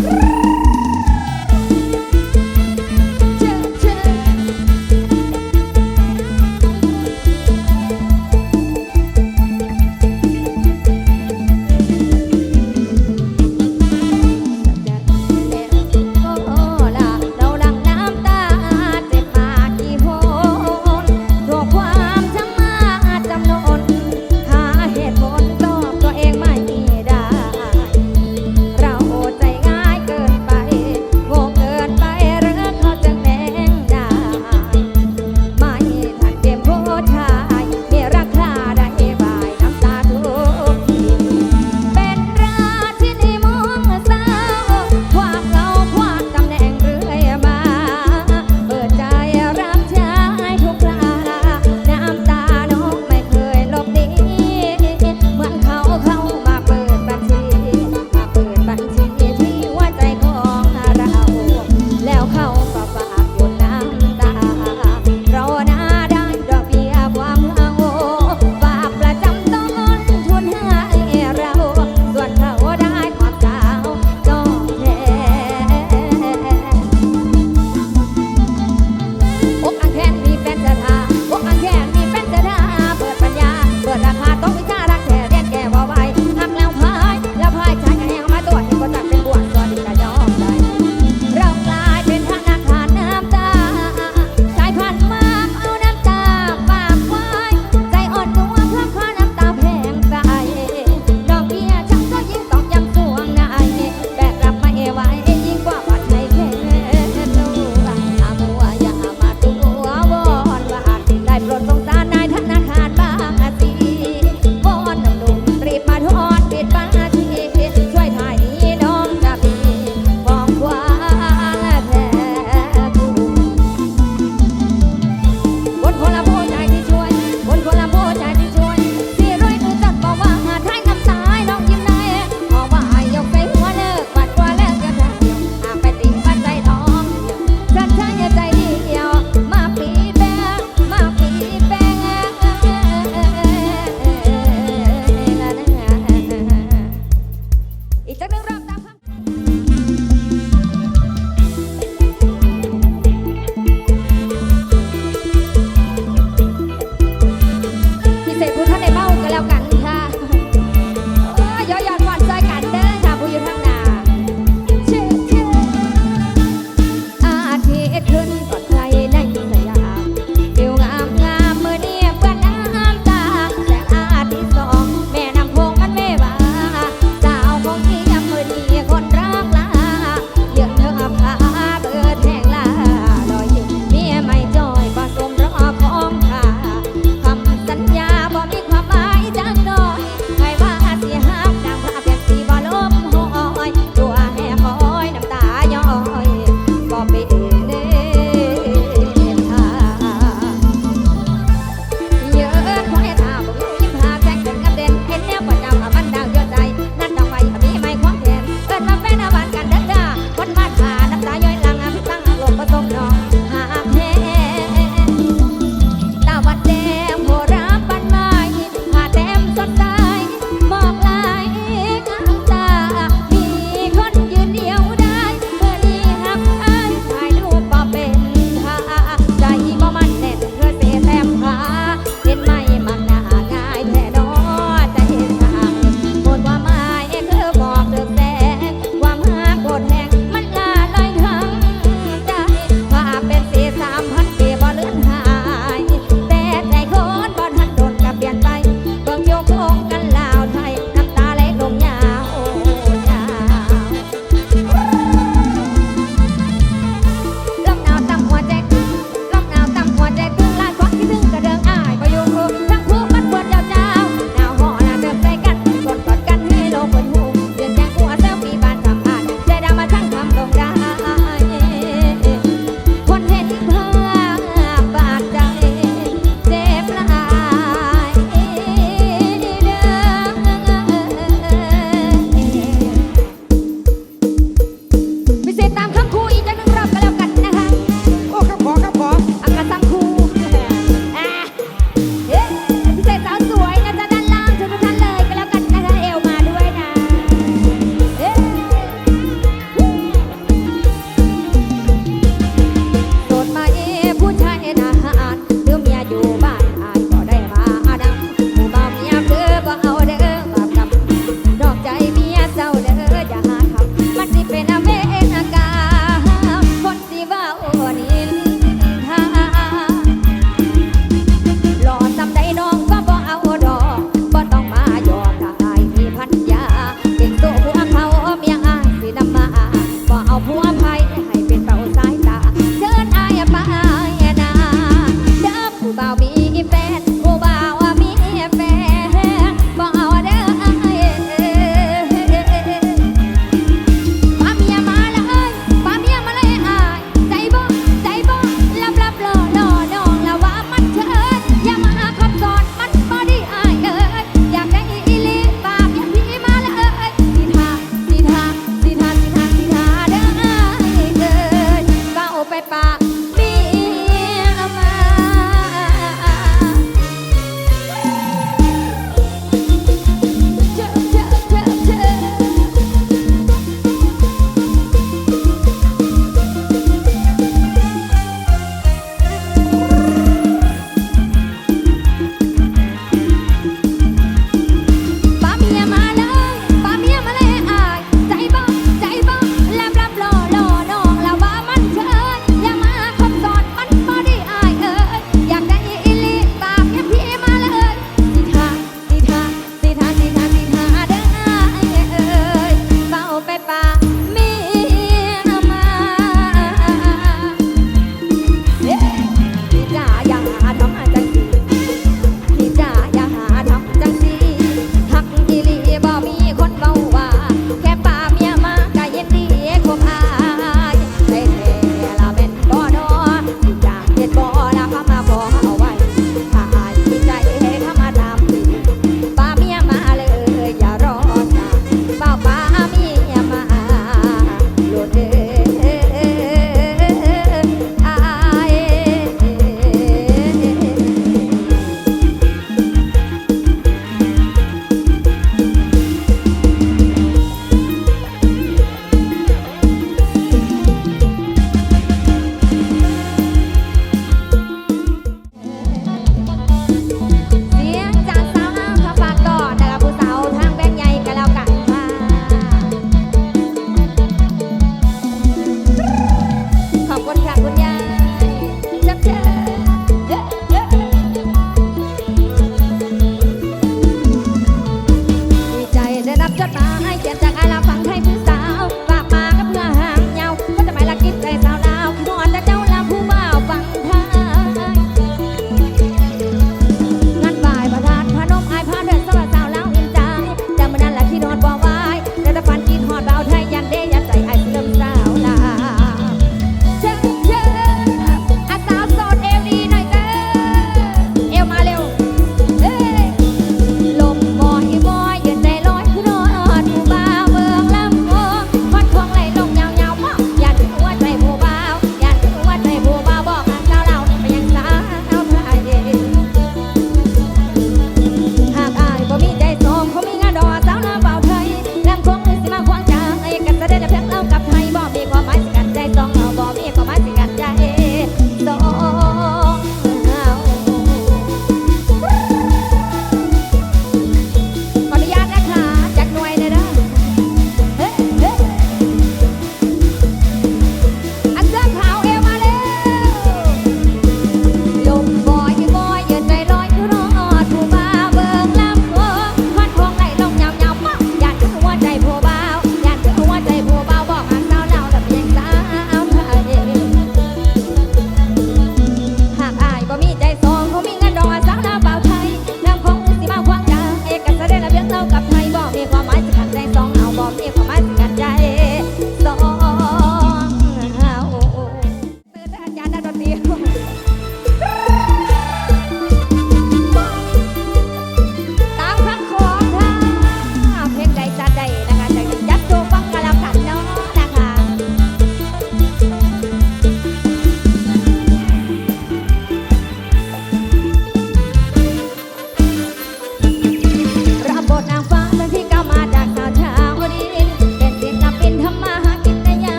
เ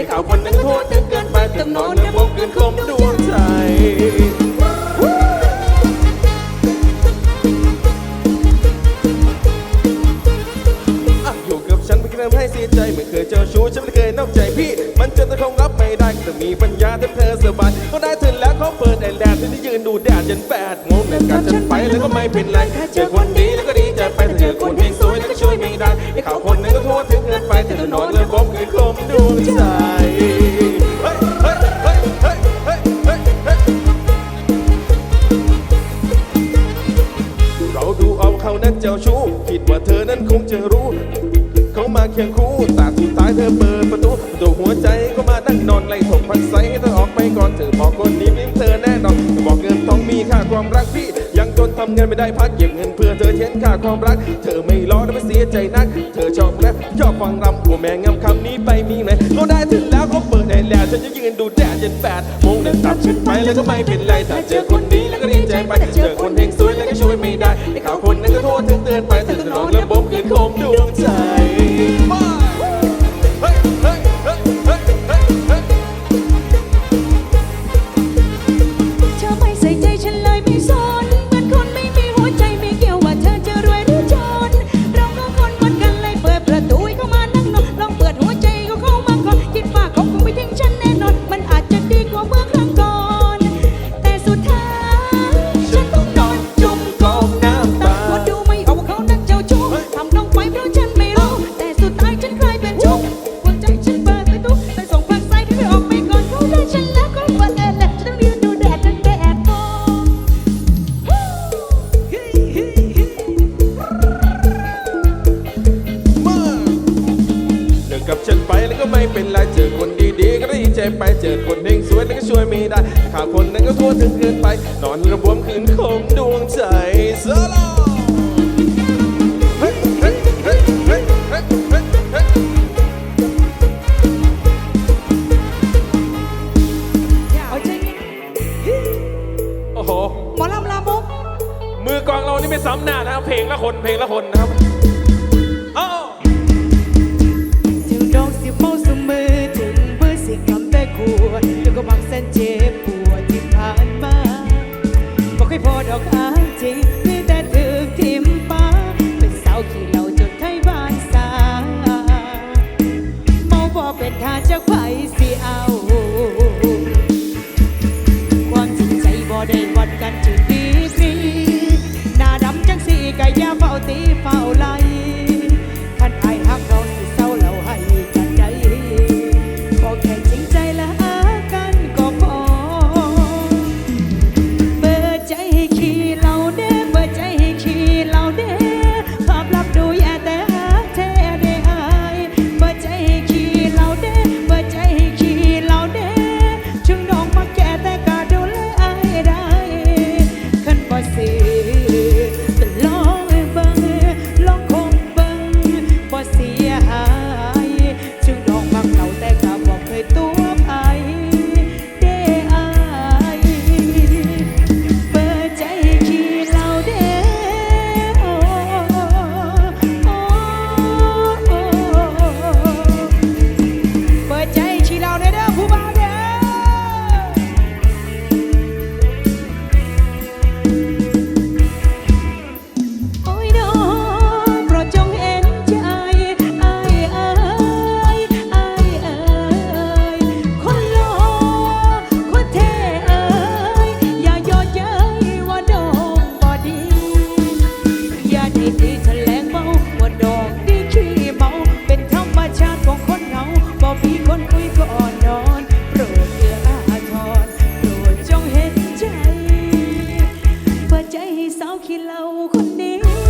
ได้ข่าวคนนั้นโทษถึงเกินไปเติมนอนแล้ววงเกินคมดวงใจอยู่กับฉันไม่เคยทำให้เสียใจไม่เคยเจ้าชู้ฉันไม่เคยนอกใจพี่ มันจะต้องคงรับไม่ได้แต่มีปัญญาถ้าเธอสบายก็ได้เธอ เขาเปิดไอแลนด์ที่ยืนดูแดดจนแปดโมงเดินกันฉันไปแล้วก็ไม่เป็นไรถ้าเจอคนดีแล้วก็ดีใจไปถ้าเจอคนที่สวยแล้วก็ช่วยไม่ได้ไอ้ข่าวคนนั้นก็โทษถึงเกินไปแต่เธอนอนแล้วบอกคืนคมดวงใจเฮ้ยเฮ้ยเฮ้ยเฮ้ยเฮ้ยเฮ้ยเฮ้ยเราดูเอาเขานั้นเจ้าชู้คิดว่าเธอนั้นคงจะรู้ เคียงคู่แต่สุดท้ายเธอเปิดประตูประตูหัวใจก็มานั่งนอนไล่ถกพันใสให้เธอออกไปก่อนเธอบอกคนนี้ไม่เธอแน่นอนเธอบอกเงินทองมีค่าความรักพี่ ยังจนทำเงินไม่ได้พักเก็บเงินเพื่อเธอเช่นค่าความรัก เธอไม่รอและไม่เสียใจนัก เธอชอบแรปชอบฟังรำหัวแม่งำคำนี้ไปมีไหมเขาได้ถึงแล้วเขาเปิดได้แล้วฉันจะยืนดูแดดจนแปดโมงเดินตัดฉันไปแล้วก็ไม่เป็นไรถ้าเจอาวขี้เราคนนี้